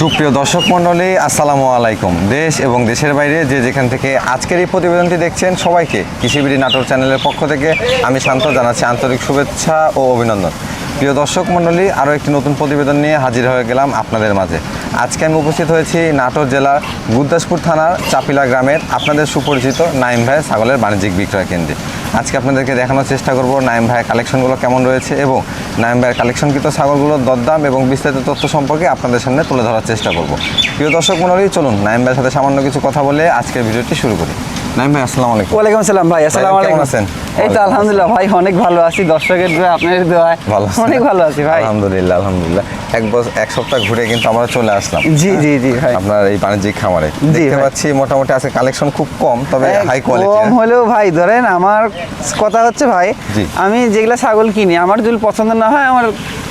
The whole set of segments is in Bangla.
সুপ্রিয় দর্শক মণ্ডলী, আসসালামু আলাইকুম। দেশ এবং দেশের বাইরে যে যেখান থেকে আজকের এই প্রতিবেদনটি দেখছেন সবাইকে কৃষিবিড়ি নাটক চ্যানেলের পক্ষ থেকে আমি শান্ত জানাচ্ছি আন্তরিক শুভেচ্ছা ও অভিনন্দন। প্রিয় দর্শক মণ্ডলী, আরও একটি নতুন প্রতিবেদন নিয়ে হাজির হয়ে গেলাম আপনাদের মাঝে। আজকে আমি উপস্থিত হয়েছি নাটোর জেলার গুরদাসপুর থানার চাপিলা গ্রামের আপনাদের সুপরিচিত নাইম ভাই, ছাগলের বাণিজ্যিক বিক্রয় কেন্দ্রে। আজকে আপনাদেরকে দেখানোর চেষ্টা করব নাইম ভাইয়ের কালেকশনগুলো কেমন রয়েছে এবং নাইম ভাইয়ের কালেকশনকৃত ছাগলগুলোর দরদাম এবং বিস্তারিত তথ্য সম্পর্কে আপনাদের সামনে তুলে ধরার চেষ্টা করব। প্রিয় দর্শক মনে চলুন নাইম ভাইয়ের সাথে সামান্য কিছু কথা বলে আজকের ভিডিওটি শুরু করি। নাইম ভাই আসসালামু আলাইকুম। ওয়ালাইকুম আসসালাম ভাই আসসালামু আলাইকুম। আছেন? এই তো আলহামদুলিল্লাহ ভাই অনেক ভালো আছি। দর্শকের দোয়া আপনাদের দোয়ায় ভালো অনেক ভালো আছি ভাই। আলহামদুলিল্লাহ আলহামদুলিল্লাহ। এক বছর এক সপ্তাহ ঘুরে কিন্তু আমরা চলে আসলাম। জি জি জি ভাই। আপনার এই বাণিজ্যিক খামারে। জি দেখতে পাচ্ছি মোটামুটি আজকে কালেকশন খুব কম তবে হাই কোয়ালিটি কম হলেও ভাই ধরেন আমার কথা হচ্ছে ভাই আমি যেগুলা ছাগল কিনি আমার যদি পছন্দ না হয় আমার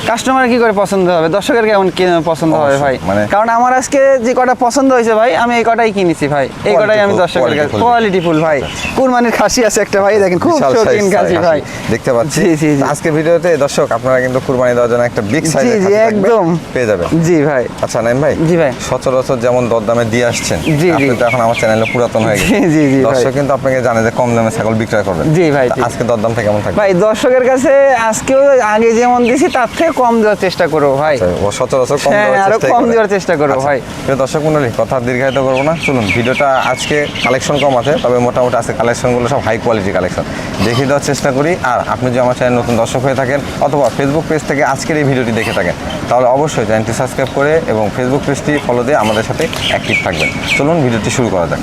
কাস্টমার কি করে পছন্দ হবে? দর্শকের কেমন পছন্দ হবে ভাই? মানে- কারণ আমার আজকে যে কটা পছন্দ হয়েছে ভাই আমি এই কটাই কিনেছি ভাই। এই কটাই আমি দর্শকের কাছে কোয়ালিটি ফুল ভাই। কুরবানির খাসি আছে একটা ভাই দেখেন খুব শৌখিন খাসি। ভাই। দেখতে পাচ্ছি। জি, জি। আজকে ভিডিওতে দর্শক আপনারা কিন্তু কুরবানি দেওয়ার জন্য একটা বিগ জি জি একদম। পেয়ে যাবেন। জি ভাই। আচ্ছা নাইম ভাই। জি ভাই। সচরাচর যেমন দরদামে দিয়ে আসছেন জি, আপনি। তো এখন আমার চ্যানেলে পুরাতন হয়ে গেছে জি, জি। দর্শক কিন্তু আপনাকে জানে যে কম দামে ছাগল বিক্রয় করবেন। জি, ভাই। আজকে দরদামটা কেমন থাকবে? ভাই দর্শকের কাছে আজকেও আগে যেমন দিছি তার থেকে কম দেওয়ার চেষ্টা করব ভাই। আচ্ছা, ও সচরাচর কম হ্যাঁ, দেওয়ার আরও চেষ্টাই কম দেওয়ার চেষ্টা করব, আচ্ছা, ভাই। দর্শক মন্ডলী কথা দীর্ঘায়িত করব না। চলুন ভিডিওটা আজকে কালেকশন কম আছে। তবে মোটামুটি আজকে কালেকশনগুলো সব হাই কোয়ালিটি কালেকশন দেখিয়ে দেওয়ার চেষ্টা করি। আর আপনি যদি আমার চ্যানেল নতুন দর্শক হয়ে থাকেন অথবা ফেসবুক পেজ থেকে আজকের এই ভিডিওটি দেখে থাকেন, তাহলে অবশ্যই চ্যানেলটি সাবস্ক্রাইব করে এবং ফেসবুক পেজটি ফলো দিয়ে আমাদের সাথে অ্যাক্টিভ থাকবেন। চলুন, ভিডিওটি শুরু করা যাক।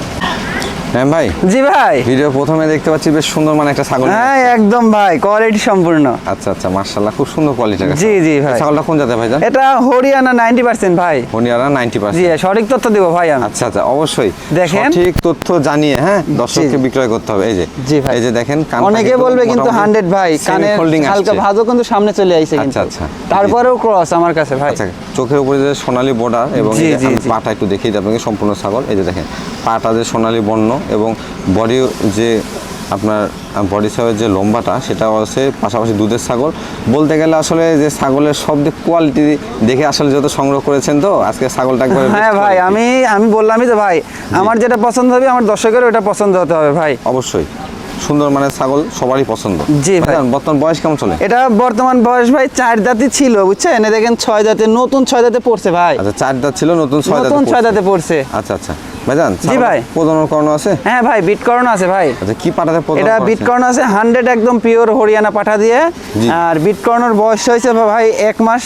হ্যাঁ ভাই? জি ভাই। ভিডিও প্রথমে দেখতে পাচ্ছি বেশ সুন্দর মানে একটা ছাগল। হ্যাঁ একদম ভাই কোয়ালিটি সম্পূর্ণ। আচ্ছা আচ্ছা মার্শাল্লাহ খুব সুন্দর কোয়ালিটি জি, জি, ভাই। ছাগলটা কোন জাতের ভাই এটা হরিয়ানা নাইনটি পার্সেন্ট ভাই। হনিয়ারা নাইনটি জি সঠিক তথ্য দিব ভাই আমি। আচ্ছা আচ্ছা অবশ্যই। দেখেন। সঠিক তথ্য জানিয়ে হ্যাঁ দর্শককে। বিক্রয় করতে হবে। এই যে জি ভাই। এই যে দেখেন কানটা অনেকে বলবে কিন্তু হান্ড্রেড ভাই কানে হালকা ভাজও কিন্তু সামনে চলে আইছে কিন্তু। আচ্ছা, আচ্ছা। তারপরেও ক্রস আমার কাছে ভাই। আচ্ছা। চোখের উপরে যে সোনালী বর্ডার এবং পাটা একটু দেখিয়ে দিই আপনাকে সম্পূর্ণ ছাগল। এই যে দেখেন পাটা যে সোনালী বর্ণ এবং বডি যে আপনার বডি সাইজের যে লম্বাটা সেটা আছে পাশাপাশি দুধের ছাগল। বলতে গেলে আসলে যে ছাগলের সব দিক কোয়ালিটি দেখে আসলে যত সংগ্রহ করেছেন তো আজকে ছাগলটা একবারে হ্যাঁ ভাই আমি আমি বললামই তো ভাই আমার যেটা পছন্দ হবে আমার দর্শকেরও ওটা পছন্দ হতে হবে ভাই। অবশ্যই। সুন্দর মানে ছাগল সবারই পছন্দ। জি ভাই। বর্তমান বয়স কেমন চলে? এটা বর্তমান বয়স ভাই চার দাঁতি ছিল বুঝছেন? এ দেখেন ছয় দাঁতে নতুন ছয় দাঁতে পড়ছে ভাই। আচ্ছা চার দাঁত ছিল নতুন ছয় দাঁত নতুন ছয় দাঁতে পড়ছে। আচ্ছা আচ্ছা। ভাইজান জি ভাই। প্রজনন করানো আছে? হ্যাঁ ভাই বিট করানো আছে ভাই। আচ্ছা কি পাঠাতে প্রজনন এটা বিট করানো আছে হান্ড্রেড একদম পিওর হরিয়ানা পাঠা দিয়ে। আর বিট করানোর বয়স হয়েছে ভাই এক মাস।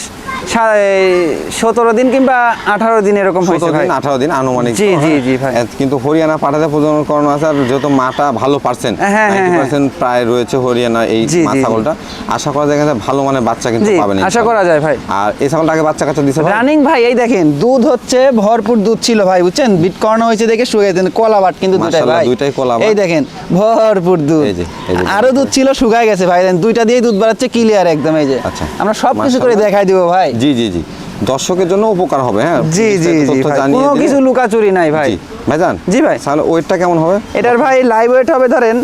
সতেরো দিন কিংবা আঠারো দিন এরকম দিন আঠারো দিন আনুমানিক জি, জি। জি, ভাই। কিন্তু হরিয়ানা পাঠাতে প্রজনন করানো আছে আর যেহেতু মাটা ভালো পার্সেন্ট হ্যাঁ, হ্যাঁ, হ্যাঁ। পার্সেন্ট প্রায় রয়েছে হরিয়ানা এই মা। ছাগলটা আশা করা যায় ভালো মানে বাচ্চা কিন্তু পাবেন আশা করা যায় ভাই। আর এই ছাগলটা আগে বাচ্চা কাচ্চা দিছে রানিং ভাই এই দেখেন দুধ হচ্ছে ভরপুর দুধ ছিল ভাই বুঝছেন? বিট করানো হয়েছে দেখে শুয়ে দেন কলা বাট কিন্তু দুটাই ভাই। দুইটাই এই দেখেন ভরপুর দুধ। এই যে, আরও দুধ ছিল শুকায় গেছে ভাই দুইটা দিয়েই দুধ বাড়াচ্ছে ক্লিয়ার একদম এই যে। আচ্ছা। আমরা সব কিছু করে দেখাই দিব ভাই। জি জি জি। দর্শকের জন্য উপকার হবে হ্যাঁ। জি জি জি কোনো কিছু লুকাচুরি নাই ভাই। ভাই ভাইজান জি ভাই। তাহলে ওয়েটটা কেমন হবে? এটার ভাই লাইভ ওয়েট হবে ধরেন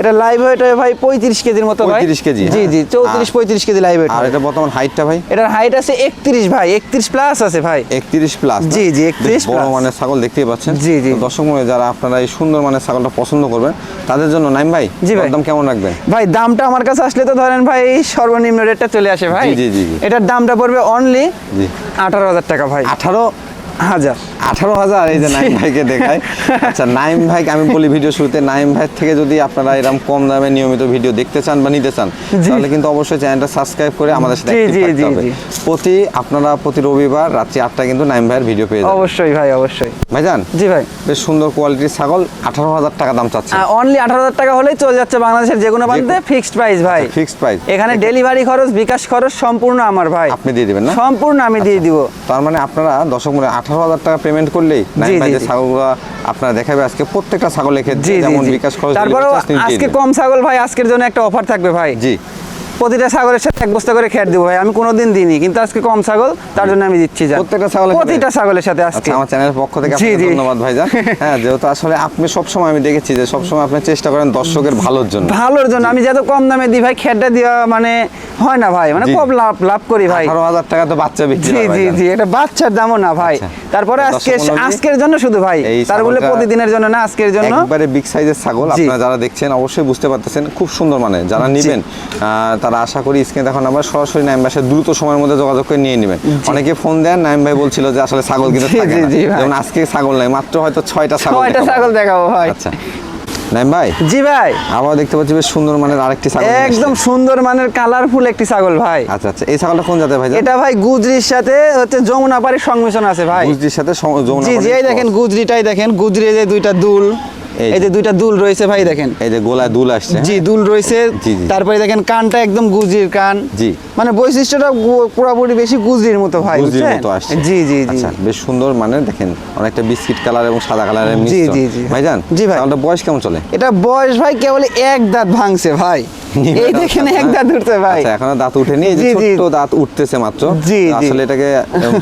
এটা লাইভ ওয়েট ভাই পঁয়ত্রিশ কেজির মতো ভাই। 35 কেজি, জি হ্যাঁ। জি চৌত্রিশ আর- পঁয়ত্রিশ কেজি লাইভ ওয়েট আর এটা বর্তমান হাইটটা ভাই? এটার হাইট আছে একত্রিশ ভাই একত্রিশ প্লাস আছে ভাই। একত্রিশ প্লাস জি, জি, 31 বড়। মানের ছাগল দেখতেই পাচ্ছেন। জি, জি। দর্শক মনে যারা আপনারা এই সুন্দর মানের ছাগলটা পছন্দ করবেন তাদের জন্য নাইম ভাই জি ভাই। দাম কেমন রাখবেন? ভাই দামটা আমার কাছে আসলে তো ধরেন ভাই সর্বনিম্ন রেটটা চলে আসে ভাই। জি, জি, জি। এটার দামটা পড়বে অনলি জি। আঠারো হাজার টাকা ভাই। আঠারো? হাজার। আঠারো হাজার এই যে নাইম ভাইকে দেখায়। আচ্ছা নাইম ভাইকে আমি বলি ভিডিও শুরুতে নাইম ভাই থেকে যদি আপনারা এরকম কম দামে নিয়মিত ভিডিও দেখতে চান বা নিতে চান তাহলে কিন্তু অবশ্যই চ্যানেলটা সাবস্ক্রাইব করে আমাদের সাথে। প্রতি আপনারা প্রতি রবিবার রাত্রি আটটায় কিন্তু নাইম ভাইয়ের ভিডিও পেয়ে যাবেন। অবশ্যই ভাই অবশ্যই। ভাইজান জি ভাই। বেশ সুন্দর কোয়ালিটির ছাগল আঠারো হাজার টাকা দাম চাচ্ছে। অনলি আঠারো হাজার টাকা হলেই চলে যাচ্ছে বাংলাদেশের যে কোনো প্রান্তে ফিক্সড প্রাইস ভাই। ফিক্সড প্রাইস এখানে ডেলিভারি খরচ বিকাশ খরচ সম্পূর্ণ আমার ভাই। আপনি দিয়ে দিবেন না? সম্পূর্ণ আমি দিয়ে দিব। তার মানে আপনারা দর্শক মনে আঠারো হাজার টাকা পেমেন্ট করলেই নাইম ভাই যে ছাগলগুলো আপনারা দেখাবে আজকে প্রত্যেকটা ছাগলের ক্ষেত্রে যেমন বিকাশ খরচ আজকে কম ছাগল ভাই আজকের জন্য একটা অফার থাকবে ভাই। জি। প্রতিটা ছাগলের সাথে এক বস্তা করে খেট দিব ভাই আমি কোনোদিন দিইনি কিন্তু আজকে কম ছাগল তার জন্য আমি দিচ্ছি যান। প্রত্যেকটা ছাগলের প্রতিটা ছাগলের সাথে আজকে। আচ্ছা আমার চ্যানেলের পক্ষ থেকে আপনাকে। ধন্যবাদ ভাইজান। হ্যাঁ যেহেতু আসলে আপনি সবসময় আমি দেখেছি যে সবসময় আপনি চেষ্টা করেন দর্শকের ভালোর জন্য। ভালোর জন্য। আমি যত কম দামে দিই ভাই খেটটা দেওয়া মানে হয় না ভাই মানে খুব লাভ লাভ করি ভাই। আঠারো হাজার টাকা তো বাচ্চা বিক্রি জি জি জি এটা বাচ্চার দামও না ভাই। আচ্ছা। তারপরে আজকে আজকের জন্য শুধু ভাই তার বলে প্রতিদিনের জন্য না আজকের জন্য। একবারে বিগ সাইজের ছাগল আপনারা যারা দেখছেন অবশ্যই বুঝতে পারতেছেন খুব সুন্দর মানে যারা নেবেন আহ, তারা আশা করি স্ক্রিনে দেখুন আমরা সরাসরি নাইম ভাইয়ের দ্রুত সময়ের মধ্যে যোগাযোগ করে নিয়ে নেবেন। অনেকে ফোন দেন নাইম ভাই বলছিল যে আসলে ছাগল কিন্তু থাকে ভাই। যেমন আজকে ছাগল নাই মাত্র হয়তো ছয়টা ছাগল ছয়টা ছাগল দেখাবো ভাই। আচ্ছা। নাইম ভাই? জি ভাই। আবার দেখতে পাচ্ছি বেশ সুন্দর মানের আরেকটি ছাগল একদম সুন্দর মানের কালারফুল একটি ছাগল ভাই। আচ্ছা আচ্ছা। এই ছাগলটা কোন জাতের ভাই এটা ভাই গুজরির সাথে হচ্ছে যমুনা পাড়ির সংমিশ্রণ আছে ভাই। গুজরির সাথে যমুনা জি জি এই দেখেন গুজরিটাই দেখেন গুজরি যে দুইটা দুল। এই যে দুইটা দুল রয়েছে ভাই দেখেন এই যে গোলায় দুল আসছে জি দুল রয়েছে জি, জি। তারপরে দেখেন কানটা একদম গুজরির কান জি। মানে বৈশিষ্ট্যটা পুরোপুরি বেশি গুজরির মতো ভাই বুঝছেন মতো আসছে জি জি জি আচ্ছা বেশ সুন্দর মানে দেখেন অনেকটা বিস্কিট কালার এবং সাদা কালারের মিশ্রণ জি, জি। ভাইজান জি ভাই। ছাগলটা বয়স কেমন চলে এটা বয়স ভাই কেবল এক দাঁত ভাঙছে ভাই এই দেখেন এক দাঁত উঠছে ভাই আচ্ছা এখনও দাঁত উঠেনি এই যে জি, জি। ছোট্ট দাঁত উঠতেছে মাত্র জি, জি। আসলে এটাকে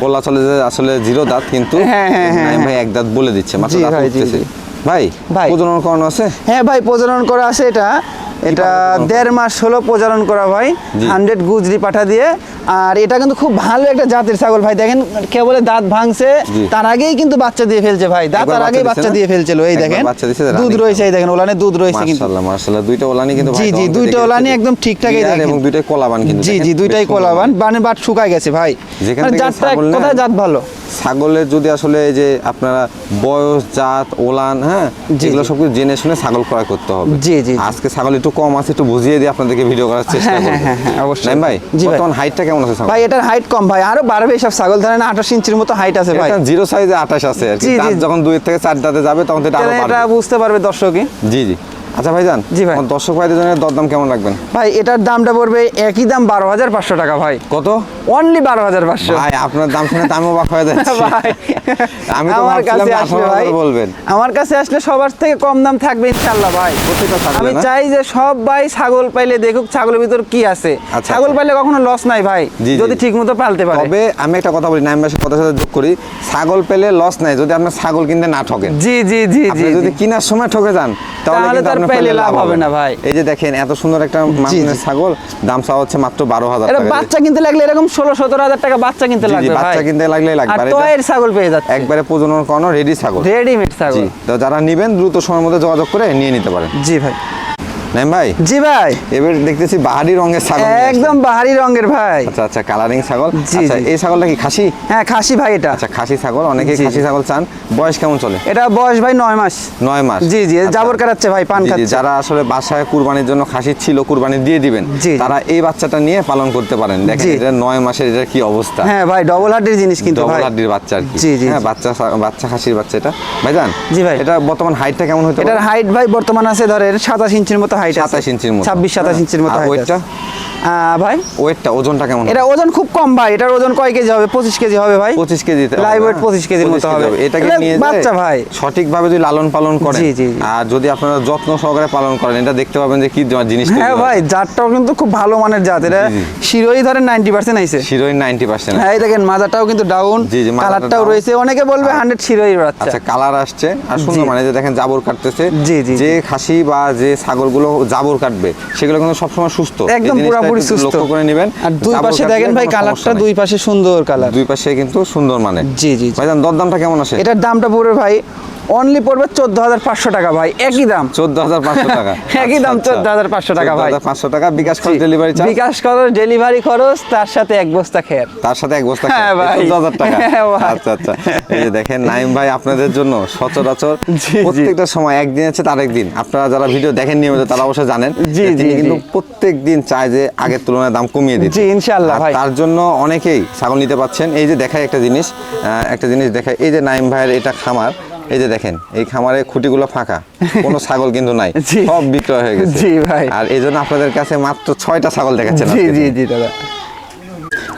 বলা চলে যে আসলে জিরো দাঁত কিন্তু হ্যাঁ, হ্যাঁ, হ্যাঁ, ভাই হ্যাঁ। এক দাঁত বলে দিচ্ছে মাত্র দাঁত ভাই, উঠতেছে জি। ভাই ভাই। প্রজনন করানো আছে হ্যাঁ ভাই প্রজনন করা আছে এটা এটা দেড় মাস হলো প্রচারণ করা ভাই হান্ড্রেড গুজরি পাঠা দিয়ে। আর এটা কিন্তু খুব ভালো একটা জাতের ছাগল ভাই দেখেন কেবল দাঁত ভাঙছে তার আগেই কিন্তু বাচ্চা দিয়ে ফেলছে ভাই দাঁত তার আগেই বাচ্চা দিয়ে? ফেলছিল এই দেখেন। দুধ রয়েছে এই দেখেন ওলানে দুধ রয়েছে কিন্তু। মাশাআল্লাহ মাশাআল্লাহ দুইটা ওলানি কিন্তু জি, জি, দুইটা ওলানি একদম ঠিকঠাকই দেখেন। এবং দুইটাই কলাবান কিন্তু জি জি দুইটাই কলাবান মানে। বানে বাট শুকায় গেছে ভাই। যেখান মানে জাতটা কোথায় জাত ভালো? ছাগলের যদি আসলে এই যে আপনারা বয়স জাত ওলান হ্যাঁ জি, যেগুলো জি। সব কিছু জেনে শুনে ছাগল ক্রয় করতে হবে। জি, জি। আজকে ছাগল একটু কম আছে একটু বুঝিয়ে দিই আপনাদেরকে ভিডিও করার চেষ্টা করব। হ্যাঁ, হ্যাঁ, অবশ্যই। ভাই। বর্তমান হাইটটা কেমন আছে ভাই এটার হাইট কম ভাই আরও বাড়বে সব ছাগল ধরেন আঠাশ ইঞ্চির মতো হাইট আছে ভাই। এটা জিরো সাইজে আঠাশ আছে আর কি। যখন দুই থেকে চার দাঁতে যাবে তখন এটা আরও বাড়বে। এটা বুঝতে পারবে দর্শকই। জি জি। আচ্ছা ভাইজান জি ভাই। দর্শক ভাইদের জন্য দরদাম কেমন রাখবেন? ভাই এটার দামটা পড়বে একই দাম বারো হাজার পাঁচশো টাকা ভাই। কত? অনলি বারো হাজার পাঁচশো। ভাই আপনার দাম শুনে আমি অবাক হয়ে যাচ্ছি। ভাই আমি আমার কাছে আসলে ভাই বলবেন। আমার কাছে আসলে সবার থেকে কম দাম থাকবে ইনশাল্লাহ ভাই। আমি চাই যে সব ভাই ছাগল পাইলে দেখুক ছাগলের ভিতর কি আছে। আচ্ছা, ছাগল আচ্ছা। পাইলে কখনো লস নাই ভাই যদি ঠিক মতো পালতে পারে। তবে আমি একটা কথা বলি নাইম ভাইয়ের কথার সাথে যোগ করি। ছাগল পেলে লস নাই যদি আপনার ছাগল কিনতে না ঠকেন জি জি জি জি যদি। কেনার সময় ঠকে যান তাহলে তার পাইলে লাভ হবে না। ভাই। এই যে দেখেন এত সুন্দর একটা ছাগল দাম চাওয়া হচ্ছে মাত্র বারো হাজার। বাচ্চা কিনতে লাগলে এরকম ষোলো সতেরো হাজার টাকা বাচ্চা কিনতে লাগবে বাচ্চা কিনতে লাগলেই লাগবে। টয়ের ছাগল পেয়ে যাচ্ছে। একবারে প্রজনন করানো রেডি ছাগল। রেডিমেড ছাগল। তো যারা নিবেন দ্রুত সময়ের মধ্যে যোগাযোগ করে নিয়ে নিতে পারেন। জি ভাই। নাইম ভাই? জি ভাই। এবার দেখতেছি বাহারি রঙের ছাগল একদম বাহারি রঙের ভাই। আচ্ছা আচ্ছা কালারিং ছাগল। জি, আচ্ছা এই ছাগলটা কি খাসি? হ্যাঁ খাসি ভাই এটা। আচ্ছা খাসি ছাগল অনেকে খাসি ছাগল চান। বয়স কেমন চলে? এটা বয়স ভাই নয় মাস। নয় মাস। জি, জি, আচ্ছা। জাবর কাটাচ্ছে ভাই, পান খাচ্ছে। যারা আসলে বাসায় কুরবানির জন্য খাসি ছিল কুরবানি দিয়ে দিবেন। তারা এই বাচ্চাটা নিয়ে পালন করতে পারেন। দেখেন এটা নয় মাসের এটা কি অবস্থা? হ্যাঁ ভাই ডবল হার্টের জিনিস কিন্তু ডবল বাচ্চা আর কি। জি, জি, হ্যাঁ বাচ্চা বাচ্চা খাসির বাচ্চা এটা। ভাইজান জি ভাই। এটা বর্তমান হাইটটা কেমন হতে এটার হাইট ভাই বর্তমান আছে ধরেন সাতাশ ইঞ্চির মতো হাইট 27 ইঞ্চির মতো। ইঞ্চির মতো হাইট ওয়েটটা? ভাই? ওয়েটটা ওজনটা কেমন এটা ওজন খুব কম ভাই। এটার ওজন কয় কেজি হবে? পঁচিশ কেজি হবে ভাই। পঁচিশ কেজি Live weight 25 কেজির মতো হবে। এটাকে নিয়ে বাচ্চা বাচ্চা ভাই। ভাই সঠিকভাবে যদি লালন পালন করেন। আর যদি আপনারা যত্ন সহকারে পালন করেন এটা দেখতে পাবেন যে কি জিনিস হ্যাঁ ভাই জাতটাও কিন্তু খুব ভালো মানের জাত। এটা। শিরোই ধরেন নাইনটি পার্সেন্ট আইছে। নাইনটি পার্সেন্ট হ্যাঁ এই দেখেন মাজাটাও কিন্তু ডাউন কালারটাও রয়েছে। অনেকে বলবে হান্ড্রেড শিরোই বাচ্চা। আচ্ছা কালার আসছে। আর সুন্দর মানে যে দেখেন জাবর কাটতেছে। জি, জি, যে খাসি বা যে ছাগলগুলো জাবর কাটবে সেগুলো কিন্তু সবসময় সুস্থ। একদম পুরোপুরি সুস্থ। লক্ষ্য করে নেবেন আর দুই পাশে দেখেন ভাই কালারটা দুই পাশে সুন্দর কালার। দুই পাশে কিন্তু সুন্দর মানে। জি, জি, জি। ভাইজান দরদামটা কেমন আসে? এটার দামটা পড়বে ভাই অনলি পড়বে চোদ্দ হাজার পাঁচশো টাকা ভাই একই দাম। চোদ্দ হাজার পাঁচশো টাকা। একই দাম, 14,500 টাকা ভাই। পাঁচশো টাকা বিকাশ খরচ ডেলিভারি চার্জ বিকাশ খরচ ডেলিভারি খরচ তার সাথে এক বস্তা খের। তার সাথে এক বস্তা হ্যাঁ ভাই। চোদ্দ হাজার টাকা। হ্যাঁ আচ্ছা আচ্ছা। এই যে দেখেন নাইম ভাই আপনাদের জন্য সচরাচর। প্রত্যেকটা সময় একদিন আছে তার একদিন আপনারা যারা ভিডিও দেখেন নিয়মিত তারা অবশ্যই জানেন। জি, জি, কিন্তু প্রত্যেক দিন চায় যে আগের তুলনায় দাম কমিয়ে দিতে। জি, ইনশাআল্লাহ ভাই। তার জন্য অনেকেই ছাগল নিতে পাচ্ছেন। এই যে দেখায় একটা জিনিস আহ, একটা জিনিস দেখায় এই যে নাইম ভাইয়ের এটা খামার এই যে দেখেন এই খামারে খুঁটিগুলো ফাঁকা। কোনো ছাগল কিন্তু নাই। সব বিক্রয় হয়ে গেছে। জি, ভাই। আর এই জন্য আপনাদের কাছে মাত্র ছয়টা ছাগল দেখাচ্ছেন জি জি জি দাদা।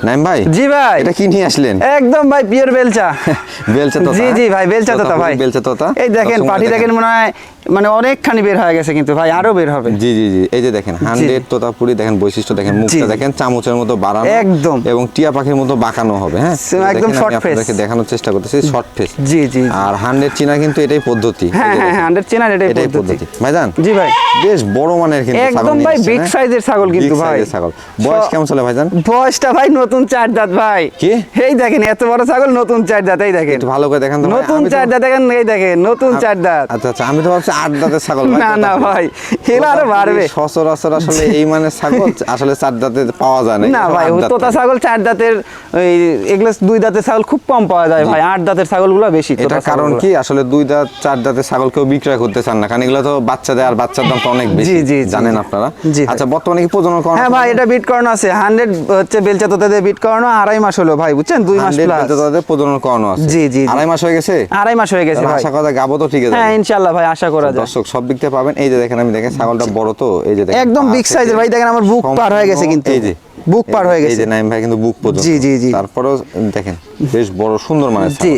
নাইম ভাই জি ভাই। এটা কি নিয়ে আসলেন? একদম ভাই পিওর বেলচা। বেলচা তোতা, জি জি ভাই বেলচা তোতা ভাই। বেলচা তোতা। এই দেখেন পাটি দেখেন। মনে হয় মানে অনেকখানি বের হয়ে গেছে কিন্তু ভাই আরও বের হবে। জি জি জি এই যে দেখেন হান্ড্রেড তোতাপুরি দেখেন বৈশিষ্ট্য দেখেন মুখটা দেখেন চামচের মতো বাড়ানো একদম। এবং টিয়া পাখির মতো বাঁকানো হবে হ্যাঁ? একদম short আমি দেখানোর চেষ্টা করতেছি শর্ট ফেস জি জি। আর হান্ড্রেড চিনা কিন্তু এটাই পদ্ধতি। হ্যাঁ হ্যাঁ হ্যাঁ হান্ড্রেড চেনার এটাই এটাই পদ্ধতি। ভাইজান জি ভাই। বেশ বড় মানের কিন্তু একদম ভাই বিগ হ্যাঁ? সাইজের ছাগল কিন্তু ভাই। ছাগল। বয়স কেমন চলে ভাইজান? বয়সটা ভাই নতুন চার দাঁত ভাই। কি? এই দেখেন এত বড় ছাগল নতুন চার দাঁত এই দেখেন। একটু ভালো করে দেখান তো নতুন চার দাঁত দেখেন এই দেখেন নতুন চার দাঁত আচ্ছা আচ্ছা আমি তো ভাবছি আট দাঁতের ছাগল না, না ভাই, এগুলো আরও বাড়বে। সচরাচর আসলে এই মানের ছাগল আসলে চার দাঁতে পাওয়া যায় না না ভাই তোতা ছাগল চার দাঁতের ওই এগুলো দুই দাঁতের ছাগল খুব কম পাওয়া যায় ভাই আট দাঁতের ছাগলগুলো বেশি এটার কারণ কি? আসলে দুই দাঁত চার দাঁতের ছাগল কেউ বিক্রয় করতে চান না কারণ এগুলো তো বাচ্চা দেয় আর বাচ্চার দাম তো অনেক বেশি জানেন আপনারা। আচ্ছা বর্তমানে কি প্রজনন হ্যাঁ ভাই এটা বিট করানো আছে হান্ড্রেড হচ্ছে বেলচা তোতা দিয়ে বিট করানো আড়াই মাস হলো ভাই বুঝছেন? দুই মাস প্লাস তাদের প্রজনন করানো আছে। জি, জি। আড়াই মাস হয়ে গেছে? আড়াই মাস হয়ে গেছে ভাই। আশা করা গাবো তো ঠিক আছে। হ্যাঁ ইনশাল্লাহ ভাই আশা করা যায়। দর্শক সব দিক থেকে পাবেন। এই যে দেখেন আমি দেখেন ছাগলটা বড় তো এই যে দেখেন। একদম বিগ এর। ভাই, দেখেন আমার বুক পার হয়ে গেছে কিন্তু। এই যে। বুক পার হয়ে এই গেছে। যে নাইম ভাই কিন্তু বুক পর্যন্ত। জি, জি, জি। তারপরেও দেখেন বেশ বড় সুন্দর মানে জি।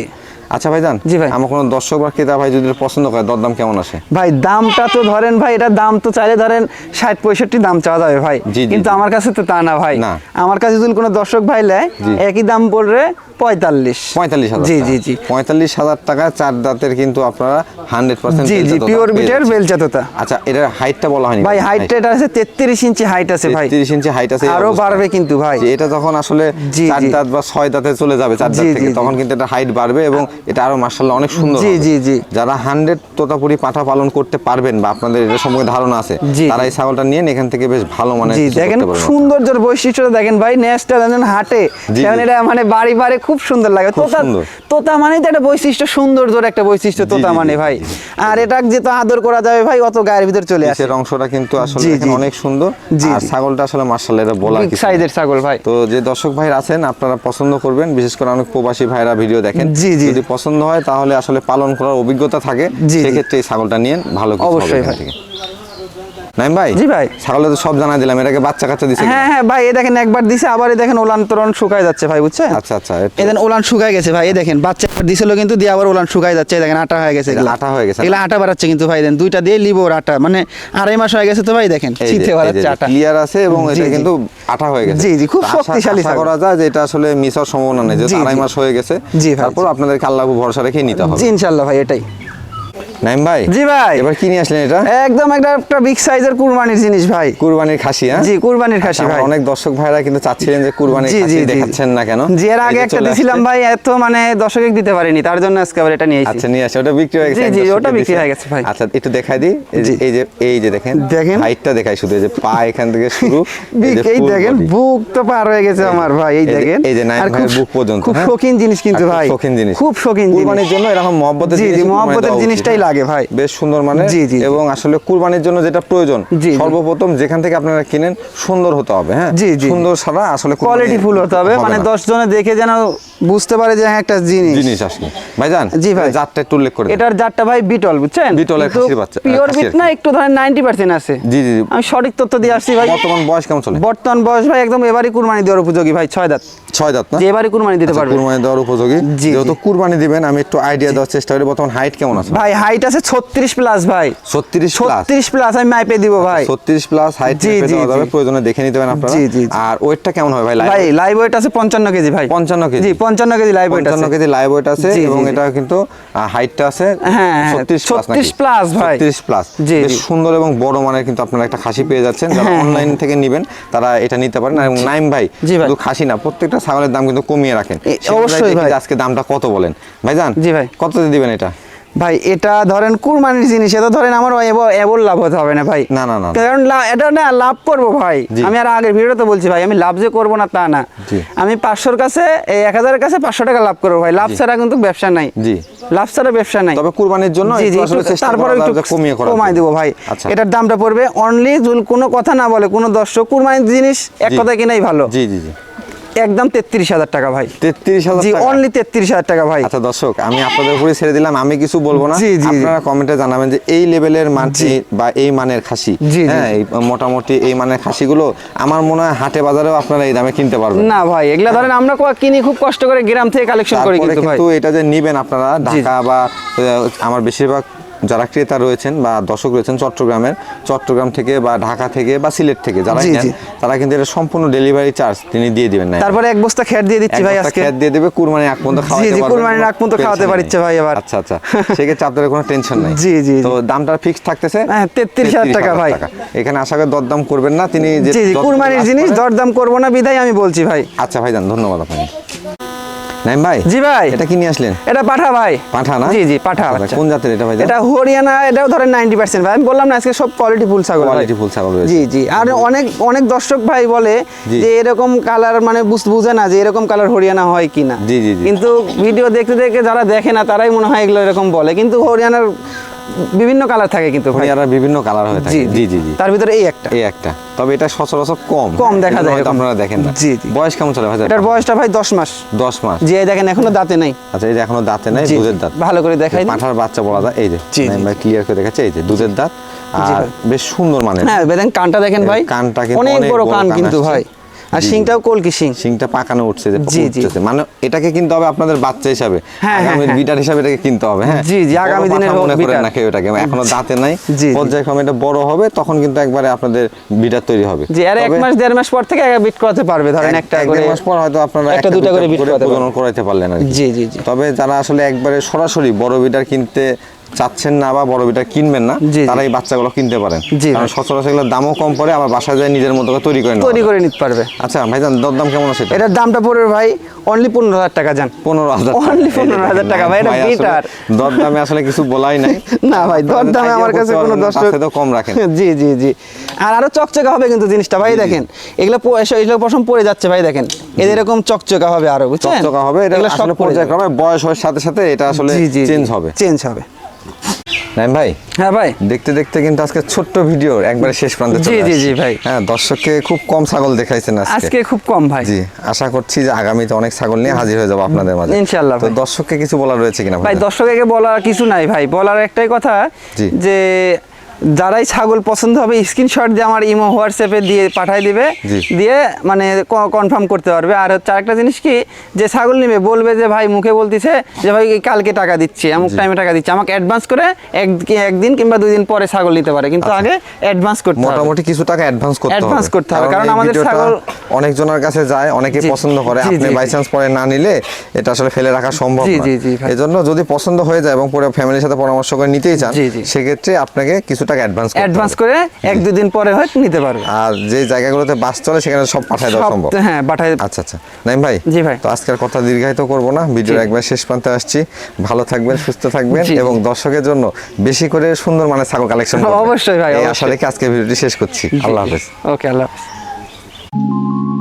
আচ্ছা ভাই জান জি ভাই। আমার কোনো দর্শক বা ক্রেতা ভাই যদি পছন্দ করে দরদাম কেমন আসে? ভাই দামটা তো ধরেন ভাই এটা দাম তো চাইলে ধরেন ষাট পঁয়ষট্টি দাম চাওয়া যাবে ভাই। কিন্তু আমার কাছে তো তা না ভাই। না। আমার কাছে যদি কোনো দর্শক ভাই নেয় একই দাম পড়বে পঁয়তাল্লিশ। পঁয়তাল্লিশ হাজার জি জি জি। পঁয়তাল্লিশ হাজার টাকা চার দাঁতের কিন্তু আপনারা হান্ড্রেড পার্সেন্ট জি জি পিওর বিটের বেলচা তোতা আচ্ছা এটার হাইটটা বলা হয়নি ভাই হাইটটা এটা আছে তেত্রিশ ইঞ্চি হাইট আছে ভাই। তিরিশ ইঞ্চি হাইট আছে আরও বাড়বে কিন্তু ভাই। এটা যখন আসলে চার দাঁত বা ছয় দাঁতে চলে যাবে চার দাঁত থেকে তখন কিন্তু এটা হাইট বাড়বে এবং এটা আরও মার্শাল্লাহ অনেক সুন্দর জি, জি, জি। যারা হান্ড্রেড তোতাপুরি পাঠা পালন করতে পারবেন বা আপনাদের এটা সম্পর্কে ধারণা আছে তারা এই ছাগলটা নিয়ে এখান থেকে বেশ ভালো মানে জি দেখেন সৌন্দর্যের বৈশিষ্ট্যটা দেখেন ভাই নেক্সটটা দেখেন হাটে। জি। এটা মানে বাড়ি বাড়ি খুব সুন্দর লাগে। তোতা তোতা মানে তো একটা বৈশিষ্ট্য সৌন্দর্যের একটা বৈশিষ্ট্য তোতা মানে ভাই। আর এটা যেহেতু আদর করা যাবে ভাই অত গায়ের ভিতর চলে আসে। নিচের অংশটা কিন্তু আসলে অনেক সুন্দর। আর ছাগলটা আসলে মার্শাল্লাহ এটা বলা নেই। সাইজের ছাগল ভাই। তো যে দর্শক ভাইরা আছেন আপনারা পছন্দ করবেন বিশেষ করে অনেক প্রবাসী ভাইরা ভিডিও দেখেন। জি, জি। পছন্দ হয় তাহলে আসলে পালন করার অভিজ্ঞতা থাকে। সেক্ষেত্রে এই ছাগলটা নিয়ে ভালো অবশ্যই। নাইম ভাই? জি ভাই। ছাগলে তো সব জানাই দিলাম এটাকে বাচ্চা কাচ্চা দিছে হ্যাঁ হ্যাঁ ভাই এ দেখেন একবার দিছে আবার দেখেন ওলান তোলান শুকায় যাচ্ছে ভাই বুঝছেন? আচ্ছা আচ্ছা এ দেখেন ওলান শুকায় গেছে ভাই এ দেখেন বাচ্চা একবার দিছিল কিন্তু দিয়ে আবার ওলান শুকায় যাচ্ছে দেখেন আটা হয়ে গেছে আটা হয়ে গেছে? এগুলা আটা বাড়াচ্ছে কিন্তু ভাই দেন দুইটা দিয়ে লিবোর আটা মানে আড়াই মাস হয়ে গেছে তো ভাই দেখেন শীতে বাড়াচ্ছে আটা। ক্লিয়ার আছে এবং এটা কিন্তু আটা হয়ে গেছে। জি, জি, খুব শক্তিশালী করা যায় যে এটা আসলে মিস হওয়ার সম্ভাবনা নেই জি, আড়াই মাস হয়ে গেছে। জি তারপর আপনাদেরকে আল্লাহ ভরসা রেখে নিতে হবে। জি ইনশাল্লাহ ভাই এটাই। নাইম ভাই? জি ভাই। এবার কি নিয়ে আসলেন এটা? একদম একটা একটা বিগ সাইজের কুরবানির জিনিস ভাই। কুরবানির খাসি হ্যাঁ? জি কুরবানির খাসি ভাই। অনেক দর্শক ভাইরা কিন্তু চাচ্ছিলেন যে কুরবানির খাসি। দেখাচ্ছেন না কেন? জি এর আগে একটা দিছিলাম ভাই এত মানে দশকে দিতে পারিনি তার জন্য আজকে আবার এটা নিয়ে এসেছি। আচ্ছা নিয়ে আসে ওটা বিক্রি হয়ে গেছে জি, জি, ওটা বিক্রি হয়ে গেছে ভাই। আচ্ছা একটু দেখাই দিই। এই যে এই যে দেখেন দেখেন। হাইটটা দেখাই শুধু এই যে পা এখান থেকে শুরু এই দেখেন বুক তো পার হয়ে গেছে আমার ভাই এই দেখেন। এই যে নাইম খুব- বুক পর্যন্ত, খুব হ্যাঁ? শৌখিন জিনিস কিন্তু ভাই। শৌখিন জিনিস। খুব শৌখিন জিনিস। কুরবানির জন্য এরকম মহব্বতের জি, জি, জিনিস মহব্বতের জিনিসটাই লাগে ভাই। বেশ সুন্দর মানে জি, জি, জি। এবং আসলে কুরবানির জন্য যেটা প্রয়োজন। সর্বপ্রথম যেখান থেকে আপনারা কিনেন সুন্দর হতে হবে হ্যাঁ জি, জি। সুন্দর ছাড়া আসলে কোয়ালিটি ফুল হতে হবে মানে না। দশ জনে দেখে যেন বুঝতে পারে যে হ্যাঁ একটা জিনিস জিনিস আসলে ভাইজান জি ভাই। জাতটা একটু উল্লেখ করে। এটার জাতটা ভাই বিটল বুঝছেন বিটলের খাসির বাচ্চা, পিওর বিট না একটু ধরেন নাইনটি পার্সেন্ট আছে জি জি। আমি সঠিক তথ্য দিয়ে আসছি ভাই বর্তমান বয়স কেমন চলে বর্তমান বয়স ভাই একদম এবারই কুরবানি দেওয়ার উপযোগী ভাই ছয় দাঁত ছয় দাঁত না? এবারে কুরবানি দিতে আচ্ছা, পারবে। কুরবানি দেওয়ার উপযোগী। যেহেতু কুরবানি দিবেন আমি একটু আইডিয়া দেওয়ার চেষ্টা করি। বর্তমান হাইট কেমন আছে? ভাই হাইট আছে ছত্রিশ প্লাস ভাই। ছত্রিশ প্লাস ছত্রিশ প্লাস আমি মাইপে দিব ভাই। ছত্রিশ প্লাস হাইট দেওয়া যাবে। প্রয়োজনে দেখে নিতে পারেন আপনারা। জি, জি, জি। আর ওয়েটটা কেমন হবে ভাই ভাই লাইভ ওয়েট আছে পঞ্চান্ন কেজি ভাই। 55 কেজি? জি পঞ্চান্ন কেজি লাইভ ওয়েট আছে। কেজি লাইভ ওয়েট আছে এবং এটা কিন্তু হাইটটা আছে হ্যাঁ, হ্যাঁ, 36 প্লাস 36 plus ভাই। 36 প্লাস বেশ সুন্দর এবং বড় মানের কিন্তু আপনারা একটা খাসি পেয়ে যাচ্ছেন। যারা হ্যাঁ, অনলাইন থেকে নেবেন তারা এটা নিতে পারেন। এবং নাইম ভাই। শুধু খাসি না প্রত্যেকটা ছাগলের দাম কিন্তু কমিয়ে রাখেন অবশ্যই ভাই। আজকে দামটা কত বলেন। ভাইজান জি ভাই। কত দিবেন এটা? ভাই এটা ধরেন কুরবানির জিনিস এটা ধরেন আমার এব- এবল লাভ হতে হবে না ভাই। না, না, না। কারণ এটা না লাভ করব ভাই। আমি আর আগের ভিডিওতে বলছি ভাই আমি লাভ যে করব না তা না। আমি পাঁচশোর কাছে এই এক হাজারের কাছে পাঁচশো টাকা লাভ করব ভাই। লাভ ছাড়া কিন্তু ব্যবসা নাই। জি। লাভ ছাড়া ব্যবসা নাই। তবে কুরবানির জন্য জি জি তারপরে একটু কমিয়ে কমাই দেবো ভাই। আচ্ছা। এটার দামটা পড়বে অনলি কোনো কথা না বলে কোনো দর্শক কুরবানির জিনিস এক। কথা কিনাই ভালো। জি জি জি। একদম তেত্রিশ হাজার টাকা ভাই তেত্রিশ হাজার জি? অনলি তেত্রিশ হাজার টাকা ভাই আচ্ছা দর্শক আমি আপনাদের উপরে ছেড়ে দিলাম আমি কিছু বলব না জি, জি। আপনারা কমেন্টে জানাবেন যে এই লেভেলের মান বা এই মানের খাসি। হ্যাঁ মোটামুটি এই মানের খাসিগুলো আমার মনে হয় হাটে বাজারেও আপনারা এই দামে কিনতে পারবেন না ভাই এগুলা ধরেন আমরা কিনি খুব কষ্ট করে গ্রাম থেকে কালেকশন করি কিন্তু ভাই কিন্তু এটা যে নিবেন আপনারা। ঢাকা বা আমার বেশিরভাগ যারা ক্রেতা রয়েছেন বা দর্শক রয়েছেন চট্টগ্রামের চট্টগ্রাম থেকে বা ঢাকা থেকে বা সিলেট থেকে যারা। তারা কিন্তু এটা সম্পূর্ণ ডেলিভারি চার্জ তিনি দিয়ে দিবেন না তারপরে এক বস্তা খেট দিয়ে দিচ্ছি ভাই আজকে। খেত দিয়ে দেবে কুরবানি আগ পর্যন্ত খাওয়াতে কুরবানির কোনো আগ পর্যন্ত খাওয়াতে পারছে ভাই এবার। আচ্ছা আচ্ছা। সেক্ষেত্রে আপনাদের কোনো টেনশন নাই। জি, জি, তো দামটা ফিক্স থাকতেছে? হ্যাঁ, 33,000 টাকা ভাই। এখানে আশা করি দরদাম করবেন না তিনি যে জি জি কুরবানির জিনিস দরদাম করব না বিদায় আমি বলছি ভাই। আচ্ছা ভাইজান ধন্যবাদ আপনাকে। নাইম ভাই জি ভাই। এটা কি নিয়ে আসলেন? এটা পাঠা ভাই। পাঠা না? জি জি পাঠা আচ্ছা, কোন জাতের এটা ভাই এটা? হরিয়ানা এটাও ধরেন নাইনটি পার্সেন্ট ভাই। আমি বললাম না আজকে সব কোয়ালিটি ফুল ছাগল কোয়ালিটি ফুল ছাগল জি জি। আর অনেক অনেক দর্শক ভাই বলে যে এরকম কালার মানে বুঝ- বুঝে না যে এরকম কালার হরিয়ানা হয় কিনা। জি, জি। কিন্তু ভিডিও দেখতে দেখতে যারা দেখে না তারাই মনে হয় এগুলো এরকম বলে। কিন্তু হরিয়ানার বিভিন্ন কালার থাকে কিন্তু হরিয়ানার বিভিন্ন কালার হয়ে থাকে। জি জি জি। তার ভিতরে এই একটা। এই একটা। তবে এটা সচরাচর কম। কম দেখা যায় আপনারা দেখেন না। জি, জি। বয়স কেমন চলে ভাই? এটার বয়সটা ভাই দশ মাস। দশ মাস। যে দেখেন এখনও দাঁতে নাই। আচ্ছা এই যে এখনও দাঁতে নাই দুধের দাঁত। ভালো করে দেখাই। পাঁঠার বাচ্চা বলা যায় এই যে। জি, জি, ভাই ক্লিয়ার করে দেখাচ্ছে এই যে দুধের দাঁত। আর বেশ সুন্দর মানে হ্যাঁ দেখেন কানটা দেখেন ভাই। কানটা কিন্তু অনেক বড় কান কিন্তু ভাই। আর জি, জি। শিংটাও কলকি শিং সিংটা পাকানো উঠছে যে জি, জি। মানে এটাকে কিনতে হবে আপনাদের বাচ্চা হিসাবে হ্যাঁ, হ্যাঁ, আগামী হ্যাঁ। বিটার হিসাবে এটাকে কিনতে হবে হ্যাঁ জি, জি, আগামী দিনের মনে করেন না কেউ এটাকে এখনও দাঁতে নাই জি, জি। পর্যায়ক্রমে এটা বড় হবে তখন কিন্তু একবারে আপনাদের বিটার তৈরি হবে যে আর এক মাস দেড় মাস পর থেকে বিট করাতে পারবে ধরেন একটা এক করে মাস পর হয়তো আপনারা একটা দুটা করে বিট করাতে পারলেন আর জি, জি, জি। তবে যারা আসলে একবারে সরাসরি বড় বিটার কিনতে চাচ্ছেন না বা বড় বিটার কিনবেন না। তারা এই বাচ্চাগুলো কিনতে পারেন। জি, কারণ সচরাচর এগুলোর দামও কম পড়ে আবার বাসায় যায় নিজের মতো করে তৈরি করে তৈরি করে নিতে পারবে। আচ্ছা ভাই ভাইজান দরদাম কেমন আছে এটার দামটা পড়বে ভাই অনলি পনেরো হাজার টাকা যান পনেরো হাজার Only 15,000 টাকা ভাই, এটা বিটার। দরদামে আসলে কিছু বলাই নাই। না ভাই দরদামে আমার কাছে কোনো দর্শক তার কম রাখেন। জি জি জি। আর আরও চকচকা হবে কিন্তু জিনিসটা ভাই। দেখেন এগুলো এগুলো পশম পড়ে যাচ্ছে ভাই দেখেন। এদের এরকম চকচকা হবে আরও বুঝছেন? চকচকা হবে এটা আসলে পড়ে। পর্যায়ক্রমে বয়স হওয়ার সাথে সাথে এটা আসলে চেঞ্জ হবে। চেঞ্জ হবে। নাইম ভাই হ্যাঁ ভাই। দেখতে দেখতে কিন্তু আজকে ছোট্ট ভিডিও একবারে শেষ প্রান্তে জি, জি, জি, ভাই। হ্যাঁ দর্শককে খুব কম ছাগল দেখাইছেন আজকে। আজকে খুব কম ভাই। জি আশা করছি যে আগামীতে অনেক ছাগল নিয়ে হাজির হয়ে যাব আপনাদের মাঝে। ইনশাআল্লাহ তো দর্শককে কিছু বলার রয়েছে কিনা ভাই ভাই দর্শককে বলার কিছু নাই ভাই। বলার একটাই কথা যে যারাই ছাগল পছন্দ হবে স্ক্রিনশট দিয়ে আমার ইমো হোয়াটসঅ্যাপে দিয়ে পাঠাই দিবে। দিয়ে মানে কনফার্ম করতে পারবে। আর হচ্ছে আরেকটা জিনিস কি যে ছাগল নিবে বলবে যে ভাই মুখে বলতিছে যে ভাই কালকে টাকা দিচ্ছি অমুক টাইমে টাকা দিচ্ছি। আমাকে অ্যাডভান্স করে এক একদিন কিংবা দুই দিন পরে ছাগল নিতে পারে। কিন্তু আগে অ্যাডভান্স করতে হবে। মোটামুটি কিছু টাকা অ্যাডভান্স করতে হবে। Advance করতে হবে, কারণ আমাদের ছাগল- অনেকজনের কাছে যায় অনেকে পছন্দ করে। আপনি বাই চান্স পরে না নিলে এটা আসলে ফেলে রাখা সম্ভব না। জি, জি, ভাই। এই জন্য যদি পছন্দ হয়ে যায় এবং পরে ফ্যামিলির সাথে পরামর্শ করে নিতেই চান। সেক্ষেত্রে আপনাকে কিছু টাকা অ্যাডভান্স অ্যাডভান্স করে এক দুই দিন পরে হয়তো নিতে পারবে। আর যে জায়গাগুলোতে বাস চলে সেখানে সব পাঠায় দেওয়া সম্ভব। হ্যাঁ পাঠাই আচ্ছা আচ্ছা। নাইম ভাই জি ভাই। তো আজকের কথা দীর্ঘায়িত করব না। ভিডিওর একবার শেষ প্রান্তে আসছি। ভালো থাকবেন সুস্থ থাকবেন। এবং দর্শকের জন্য বেশি করে সুন্দর মানে ছাগল কালেকশন অবশ্যই ভাই, আশা রেখে আজকে ভিডিওটি শেষ করছি। আল্লাহ হাফেজ। ওকে আল্লাহ হাফেজ।